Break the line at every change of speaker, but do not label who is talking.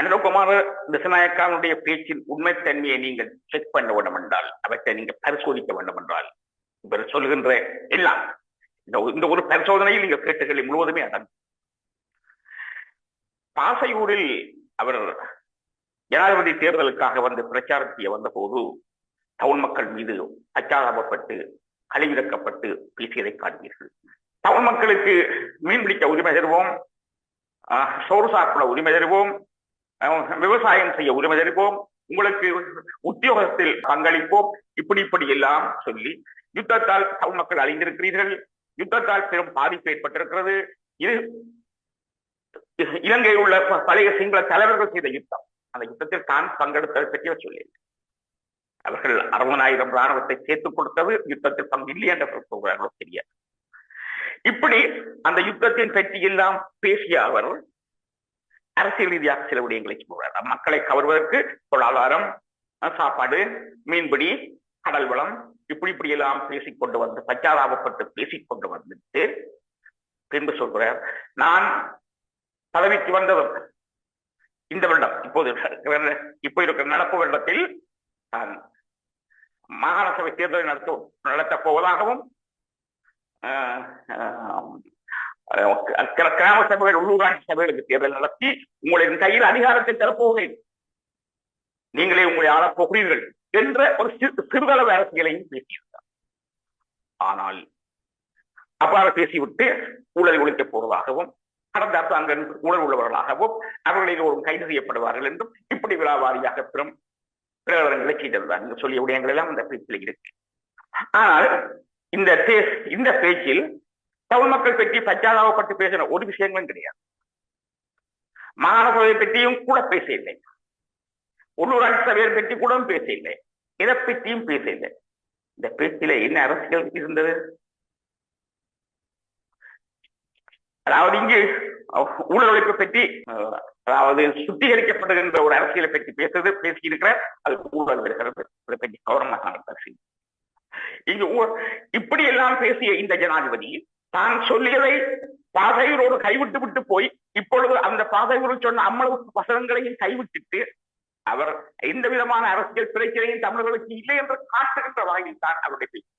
அனுரகுமார திசநாயக்காவுடைய பேச்சின் உண்மைத்தன்மையை நீங்கள் செக் பண்ண வேண்டும் என்றால் அவற்றை நீங்க பரிசோதிக்க வேண்டும் என்றால் இவர் சொல்லுகின்ற எல்லாம் இந்த ஒரு- இந்த ஒரு பரிசோதனையில் நீங்கள் கேட்டுகளை முழுவதுமே அடங்கும். பாசையூரில் அவர் ஜனாதிபதி தேர்தலுக்காக வந்து பிரச்சாரம் செய்ய வந்தபோது டவுன் மக்கள் மீது அச்சாதாபப்பட்டு கழிவிறக்கப்பட்டு பேசியதை காண்பீர்கள். டவுன் மக்களுக்கு மீன்பிடிக்க உரிமை தருவோம் ஆஹ், சோறு சாப்பிட உரிமை தருவோம் விவசாயம் செய்ய உரிமை தருவோம். உங்களுக்கு உத்தியோகத்தில் பங்களிப்போம். இப்படி இப்படி எல்லாம் சொல்லி யுத்தத்தால் தமிழ் மக்கள் அழிந்திருக்கிறீர்கள். யுத்தத்தால் பெரும் பாதிப்பு ஏற்பட்டிருக்கிறது. இது இலங்கையில் உள்ள ப- பழைய சிங்கள தலைவர்கள் செய்த யுத்தம். அந்த யுத்தத்தில் தான் பங்கெடுத்ததை பற்றி சொல்லி அவர்கள் அறுபதாயிரம் ராணுவத்தை சேர்த்துக் கொடுத்தது. யுத்தத்தில் பங்கு இல்லை என்ற சொல்கிறார்களோ தெரியாது. இப்படி அந்த யுத்தத்தின் பற்றி எல்லாம் பேசிய அவர் அரசியல் ரீதியாக சில விடயங்களை சொல்றார் மக்களை கவர்வதற்கு பொருளாதாரம் சாப்பாடு மீன்பிடி கடல் வளம் இப்படி இப்படி எல்லாம் பேசிக் கொண்டு வந்து பச்சாதாபப்பட்டு பேசிக் கொண்டு வந்துட்டு பின்பு சொல்கிறார் நான் பதவிக்கு வந்ததும் இந்த வருடம் இப்போது இப்போ இருக்கிற நடப்பு வருடத்தில் நான் மாகாண சபை தேர்தலை நடத்த நடத்தப் போவதாகவும் ஆஹ், கிராம சபைகள் உள்ளூராட்சி சபைகளுக்கு தேர்தல் நடத்தி உங்களின் கையில் அதிகாரத்தை தரப்போகிறேன். நீங்களே உங்களை ஆளப்போகிறீர்கள் என்ற ஒரு சிறு- அரசியலையும் பேசியிருந்தார். ஆனால் அவ்வாறு பேசிவிட்டு ஊழல் ஒழிக்கப் போவதாகவும் கடந்த அரசாங்கம் ஊழல் உள்ளவர்களாகவும் அவர்களில் ஒரு கைது செய்யப்படுவார்கள் என்றும் இப்படி விழாவாரியாக பெரும் பிரகடனங்களை செய்திருந்தார் நீங்க சொல்லிய விடயங்கள் எல்லாம் அந்த பேச்சில் இருக்கு. ஆனால் இந்த இந்த பேச்சில் தமிழ் மக்கள் பற்றி பச்சாதாபப்பட்டு பேசின ஒரு விஷயங்களும் கிடையாது. மாகாண பற்றியும் கூட பேசவில்லை. உள்ளூராட்சி சபையை பற்றி கூட பேசவில்லை. இதை பற்றியும் பேசவில்லை. இந்த பேச்சில என்ன அரசியல் இருந்தது? அதாவது இங்கு ஊழல் ஒழிப்பு பற்றி அதாவது சுத்திகரிக்கப்படுகின்ற ஒரு அரசியலை பற்றி பேசுறது பேசி இருக்கிறார் அது ஊழல் வருகிறது அதை பற்றி கவனமாக இங்கு இப்படி எல்லாம் பேசிய இந்த ஜனாதிபதி தான் சொல்லியதை பாதையூரோடு கைவிட்டு விட்டு போய் இப்பொழுது அந்த பாதையூரில் சொன்ன அம்மளவு வசனங்களையும் கைவிட்டுட்டு அவர் எந்த விதமான அரசியல் பிரச்சனையும் தமிழர்களுக்கு இல்லை என்று காட்டுகின்ற வகையில் தான் அவருடைய பேச்சு.